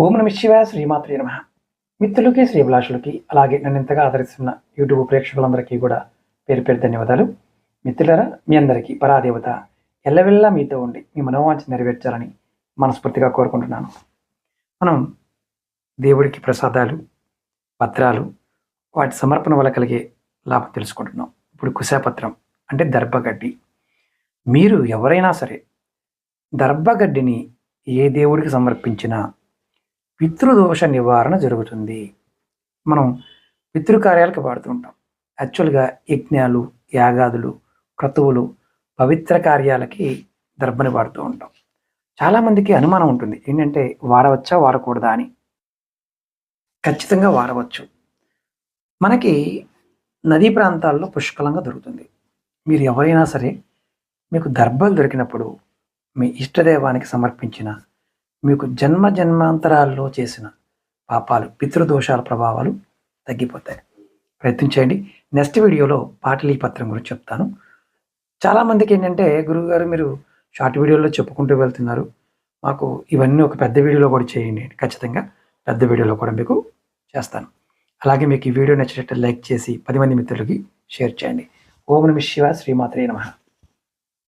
ఓం నమ శివాయ శ్రీమాత్రి నమ. మిత్రులకి శ్రీభిలాషులకి అలాగే నన్ను ఇంతగా ఆదరిస్తున్న యూట్యూబ్ ప్రేక్షకులందరికీ కూడా పేరు పేరు ధన్యవాదాలు. మిత్రులరా మీ అందరికీ పరాదేవత ఎల్లవెల్లా మీతో ఉండి మీ మనోవాంఛ నెరవేర్చాలని మనస్ఫూర్తిగా కోరుకుంటున్నాను. మనం దేవుడికి ప్రసాదాలు పత్రాలు వాటి సమర్పణ వల్ల కలిగే లాభం తెలుసుకుంటున్నాం. ఇప్పుడు కుశాపత్రం అంటే దర్భగడ్డి. మీరు ఎవరైనా సరే దర్భగడ్డిని ఏ దేవుడికి సమర్పించినా పితృదోష నివారణ జరుగుతుంది. మనం పితృకార్యాలకు వాడుతూ ఉంటాం. యాక్చువల్గా యజ్ఞాలు యాగాదులు క్రతువులు పవిత్ర కార్యాలకి దర్భని వాడుతూ ఉంటాం. చాలామందికి అనుమానం ఉంటుంది. ఏంటంటే వాడవచ్చా వాడకూడదా అని. ఖచ్చితంగా వాడవచ్చు. మనకి నదీ ప్రాంతాల్లో పుష్కలంగా దొరుకుతుంది. మీరు ఎవరైనా సరే మీకు దర్భలు దొరికినప్పుడు మీ ఇష్టదైవానికి సమర్పించిన మీకు జన్మ జన్మాంతరాల్లో చేసిన పాపాలు పితృదోషాల ప్రభావాలు తగ్గిపోతాయి. ప్రయత్నించండి నెక్స్ట్ వీడియోలో పాటలీ పత్రం గురించి చెప్తాను. చాలామందికి ఏంటంటే గురువుగారు మీరు షార్ట్ వీడియోలో చెప్పుకుంటూ వెళ్తున్నారు. మాకు ఇవన్నీ ఒక పెద్ద వీడియోలో కూడా చేయండి. ఖచ్చితంగా పెద్ద వీడియోలో కూడా మీకు చేస్తాను. అలాగే మీకు ఈ వీడియో నచ్చినట్టు లైక్ చేసి పది మంది మిత్రులకి షేర్ చేయండి. ఓం నమ శివ శ్రీమాత్రే నమ.